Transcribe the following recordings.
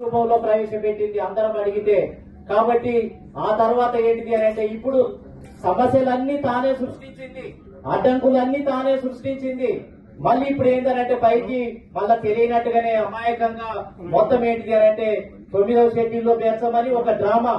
రూపంలో ప్రవేశపెట్టింది అందరం అడిగితే. కాబట్టి ఆ తర్వాత ఏంటిది అని అంటే ఇప్పుడు సమస్యలన్నీ తానే సృష్టించింది అడ్డంకులన్నీ తానే సృష్టించింది. మళ్ళీ ఇప్పుడు ఏంటంటే పైకి మళ్ళా తెలియనట్టుగానే అమాయకంగా మొత్తం ఏంటిది అని అంటే తొమ్మిదవ షెడ్యూల్లో పేర్చమని ఒక డ్రామా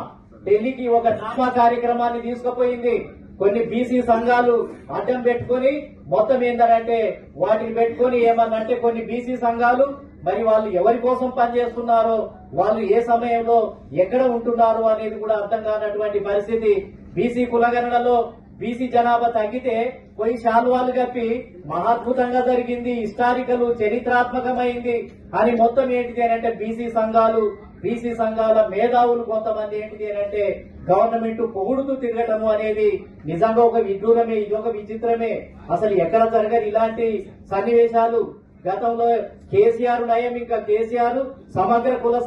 ఢిల్లీకి ఒక డ్రామా కార్యక్రమాన్ని తీసుకుపోయింది. కొన్ని బీసీ సంఘాలు అడ్డం పెట్టుకొని మొత్తం ఏంటంటే వాటిని పెట్టుకొని ఏమన్నంటే కొన్ని బీసీ సంఘాలు మరి వాళ్ళు ఎవరి కోసం పనిచేస్తున్నారో వాళ్ళు ఏ సమయంలో ఎక్కడ ఉంటున్నారు అనేది కూడా అర్థం కానటువంటి పరిస్థితి. బీసీ కులగణనలో బీసీ జనాభా తగ్గితే కొన్ని శాలువాలు కప్పి మహాద్భుతంగా జరిగింది హిస్టారికల్ చరిత్రాత్మకమైంది. అని మొత్తం ఏంటిది అని అంటే బీసీ సంఘాలు బీసీ సంఘాల మేధావులు కొంతమంది ఏంటిది అని అంటే గవర్నమెంట్ పొగుడుతూ తిరగటము అనేది నిజంగా ఒక విడ్డూరమే ఇది ఒక విచిత్రమే. అసలు ఎక్కడ జరగదు ఇలాంటి సన్నివేశాలు గతంలో కేసీఆర్ నయం ఇంకా కేసీఆర్ సమగ్ర కుల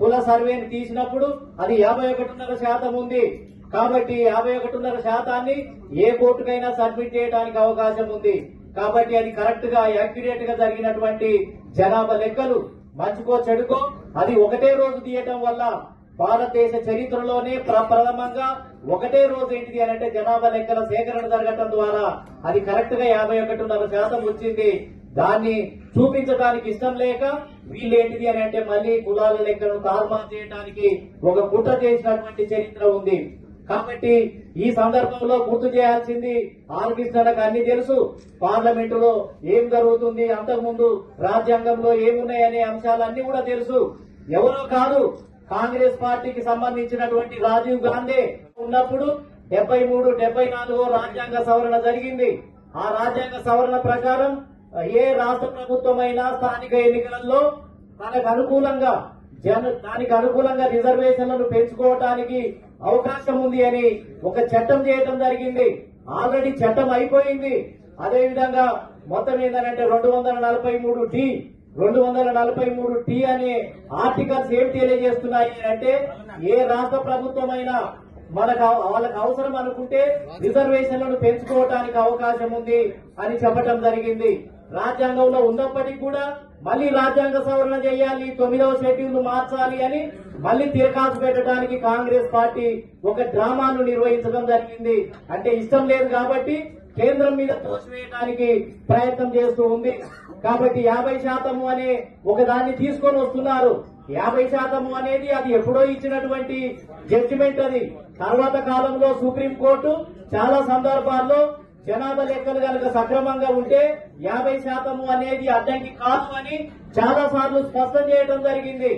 కుల సర్వేని తీసినప్పుడు అది యాభై ఒకటిన్నర శాతం ఉంది. కాబట్టి యాభై ఒకటిన్నర శాతాన్ని ఏ కోర్టుకైనా సబ్మిట్ చేయడానికి అవకాశం ఉంది. కాబట్టి అది కరెక్ట్గా యాక్యురేట్గా జరిగినటువంటి జనాభా లెక్కలు మంచుకో చెడుకో అది ఒకటే రోజు తీయటం వల్ల భారతదేశ చరిత్రలోనే ప్రప్రథమంగా ఒకటే రోజు ఏంటిది అని అంటే జనాభా లెక్కల సేకరణ జరగటం ద్వారా అది కరెక్ట్గా యాభై ఒకటిన్నర శాతం వచ్చింది. దాన్ని చూపించడానికి ఇష్టం లేక వీళ్ళు ఏంటిది అని అంటే మళ్ళీ కులాల లెక్కను తారుమారు చేయడానికి ఒక కుట్ర చేసినటువంటి చరిత్ర ఉంది. కాబట్టి ఈ సందర్భంలో గుర్తు చేయాల్సింది ఆర్ అన్ని తెలుసు. పార్లమెంటులో ఏం జరుగుతుంది అంతకుముందు రాజ్యాంగంలో ఏమున్నాయనే అంశాలన్నీ కూడా తెలుసు. ఎవరో కాదు కాంగ్రెస్ పార్టీకి సంబంధించినటువంటి రాజీవ్ గాంధీ ఉన్నప్పుడు డెబ్బై మూడు డెబ్బై నాలుగో రాజ్యాంగ సవరణ జరిగింది. ఆ రాజ్యాంగ సవరణ ప్రకారం ఏ రాష్ట్ర ప్రభుత్వమైనా స్థానిక ఎన్నికలలో తనకు అనుకూలంగా జన దానికి అనుకూలంగా రిజర్వేషన్లను పెంచుకోవటానికి అవకాశం ఉంది అని ఒక చట్టం చేయటం జరిగింది. ఆల్రెడీ చట్టం అయిపోయింది. అదేవిధంగా మొత్తం ఏంటంటే రెండు వందల నలభై మూడు టీ రెండు వందల నలభై మూడు టీ అనే ఆర్టికల్స్ ఏం తెలియజేస్తున్నాయి అంటే ఏ రాష్ట్ర ప్రభుత్వమైనా మనకు వాళ్ళకు వాళ్ళకి అవసరం అనుకుంటే రిజర్వేషన్లను పెంచుకోవటానికి అవకాశం ఉంది అని చెప్పటం జరిగింది. రాజ్యాంగంలో ఉన్నప్పటికీ కూడా మళ్ళీ రాజ్యాంగ సవరణ చేయాలి తొమ్మిదవ షెడ్యూల్ మార్చాలి అని మళ్ళీ తిరకాసు పెట్టడానికి కాంగ్రెస్ పార్టీ ఒక డ్రామాను నిర్వహించడం జరిగింది. అంటే ఇష్టం లేదు కాబట్టి కేంద్రం మీద తోసివేయడానికి ప్రయత్నం చేస్తూ ఉంది. కాబట్టి యాభై శాతము అనే ఒక దాన్ని తీసుకొని వస్తున్నారు. యాభై శాతము అనేది అది ఎప్పుడో ఇచ్చినటువంటి జడ్జిమెంట్ అది. తర్వాత కాలంలో సుప్రీంకోర్టు చాలా సందర్భాల్లో జనాభా లెక్కలు కనుక సక్రమంగా ఉంటే యాభై శాతము అనేది అడ్డంకి కాదు అని చాలా సార్లు స్పష్టం చేయడం జరిగింది.